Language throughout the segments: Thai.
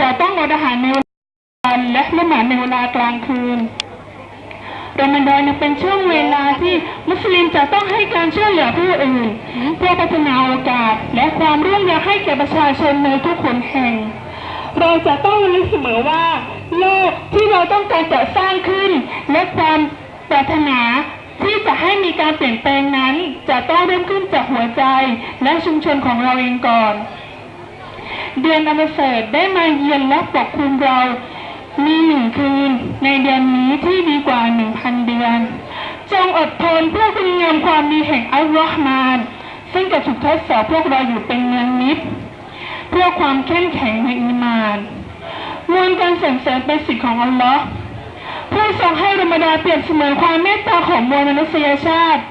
จะต้องอดอาหารในเวลากลางวันและละหมาดในเวลากลางคืนรอมฎอนยังเป็นช่วงเวลาที่มุสลิมจะต้องให้การช่วยเหลือผู้อื่นเพื่อพัฒนาโอกาสและความร่วมมือให้แก่ประชาชนในทุกคนแห่ง เราจะต้องระลึกเสมอว่า โลกที่เราต้องการจะสร้างขึ้น และความปรารถนาที่จะให้มีการเปลี่ยนแปลงนั้น จะต้องเริ่มขึ้นจากหัวใจและชุมชนของเราเองก่อน เดือนอมเสดได้มาเยือนและปกคลุมเรา มีหนึ่งคืน ในเดือนนี้ที่ดีกว่าหนึ่งพันเดือน จงอดทนเพื่อคุณงามความดีแห่งอัลลอฮ์มาน ซึ่งจะถูกทดสอบพวกเราอยู่เป็นเนืองนิด เพื่อความเข้มแข็งในอีมานมวลการสรรเสริญเป็นสิทธิของอัลลอฮ์ผู้ทรงให้รมดาเปรียบเสมือนความเมตตาของมวลมนุษยชาติ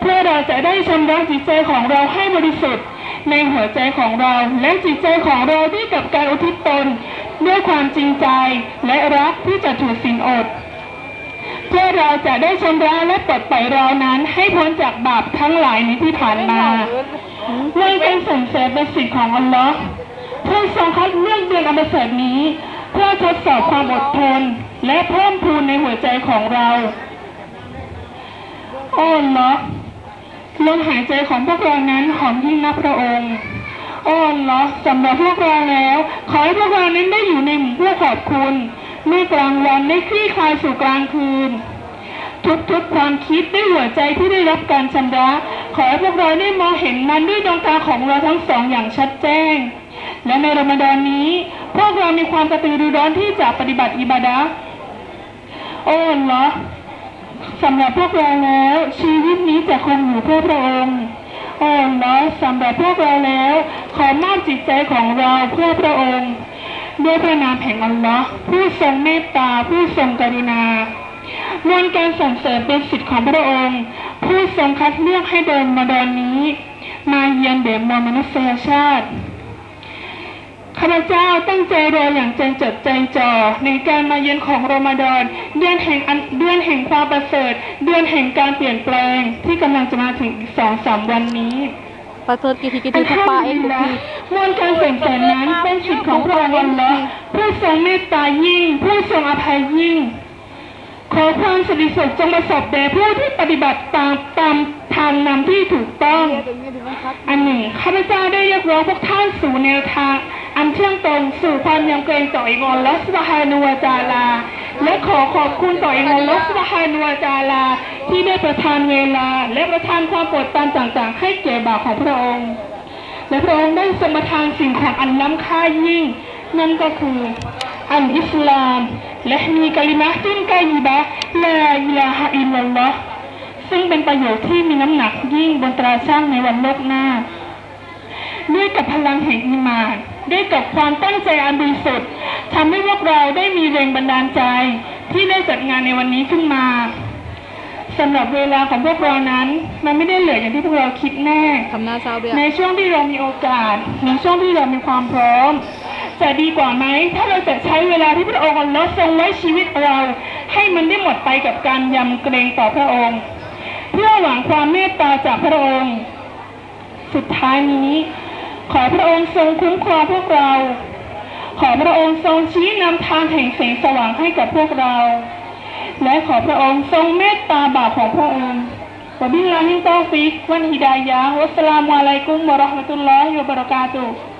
เพื่อเราจะได้ชำระจิตใจของเราให้บริสุทธิ์ ในหัวใจของเราและจิตใจของเราด้วยกับการอุทิศตน ด้วยความจริงใจและรักที่จะถือศีลอด เพื่อเราจะได้ชำระและปลดปล่อยเรานั้นให้พ้นจากบาปทั้งหลายนี้ที่ผ่านมาเรื่องการสรรเสริญเป็นสิทธิ์ของอัลลอฮ์ผู้ทรงคัดเลือกเดือนอันประเสริฐนี้ เพื่อทดสอบความอดทน และเพิ่มพูนในหัวใจของเราโอ้อัลลอฮ์ ลมหายใจของพวกเรานั้นหอมยิ่งนับพระองค์อ้อัลลอฮ์สำหรับพวกเราแล้ว ขอให้พวกเรานั้นได้อยู่ในหมู่ผู้ขอบคุณเมื่อกลางวันได้คลี่คลายสู่กลางคืน ทุกๆความคิดด้วยหัวใจที่ได้รับการชำระ ขอให้พวกเราได้มองเห็นมันด้วยดวงตาของเราทั้งสองอย่างชัดแจ้ง และในรมฎอนนี้ พวกเรามีความกระตือรือร้นที่จะปฏิบัติอิบาดะโอ้อัลลอ สำหรับพวกเราแล้ว ชีวิตนี้จะคงอยู่เพื่อพระองค์โอ้อัลลอฮ์สำหรับพวกเราแล้ว ขอมอบจิตใจของเราเพื่อพระองค์ ด้วยพระนามแห่งอัลลอฮ์ผู้ทรงเมตตาผู้ทรงกรุณามวลการสรรเสริญเป็นสิทธิ์ของพระองค์ ผู้ทรงคัดเลือกให้เดินมาดอนนี้ มาเยือนเดมวลมนุษยชาติ ข้าพเจ้าตั้งใจรออย่างใจจดใจจ่อในการมาเยือนของรอมฎอนเดือนแห่งอันเดือนแห่งความประเสริฐ เดือนแห่งการเปลี่ยนแปลงที่กำลังจะมาถึงอีกสองสามวันนี้ ประเสริฐกี่ทีกี่ทีถ้าป้าเองทุกทีมวลการสรรเสริญนั้นเป็นสิทธิ์ของพระองค์อัลลอฮ์ผู้ทรงเมตตายิ่ง ผู้ทรงอภัยยิ่ง ขอความสดิสุขจงประสบแด่ผู้ที่ปฏิบัติตามตามทางนำที่ถูกต้อง อันหนึ่งข้าพเจ้าได้เรียกร้องพวกท่านสู่แนวทาง อันเที่ยงตรงสู่ความยำเกรงต่อเองอัลลอสุบฮานุวะตะอาลา และขอขอบคุณต่อเองอัลลอสุบฮานุวะตะอาลา ที่ได้ประทานเวลา และประทานความโปรดปรานต่างๆ ให้แก่บ่าวของพระองค์ และพระองค์ได้ทรงประทานสิ่งของอันล้ำค่ายิ่ง นั่นก็คืออันอิสลาม และมีกะลิมะห์ที่ไกยิบะลาอิลาฮะอิลลัลลอฮ์ซึ่งเป็นประโยชน์ที่มีน้ำหนักยิ่งบนตราช่างในวันโลกหน้า ด้วยกับพลังแห่งอีหมาน ด้วยกับความตั้งใจอันบริสุทธิ์ทำให้พวกเราได้มีแรงบันดาลใจที่ได้จัดงานในวันนี้ขึ้นมาสำหรับเวลาของพวกเรานั้น มันไม่ได้เหลืออย่างที่พวกเราคิดแน่ทำหน้าเศร้าเบียในช่วงที่เรามีโอกาสในช่วงที่เรามีความพร้อม จะดีกว่าไหมถ้าเราจะใช้เวลาที่พระองค์อัลลอฮ์ทรงไว้ชีวิตเรา ให้มันได้หมดไปกับการยำเกรงต่อพระองค์ เพื่อหวังความเมตตาจากพระองค์ สุดท้ายนี้ ขอพระองค์ทรงคุ้มครองพวกเรา ขอพระองค์ทรงชี้นำทางแห่งแสงสว่างให้กับพวกเรา และขอพระองค์ทรงเมตตาบาปของพระองค์วบิลลาฮิตตอฟิกวันฮิดายะฮ์วัสสลามุอะลัยกุมวะราะห์มะตุลลอฮิวะบะเราะกาตุฮ์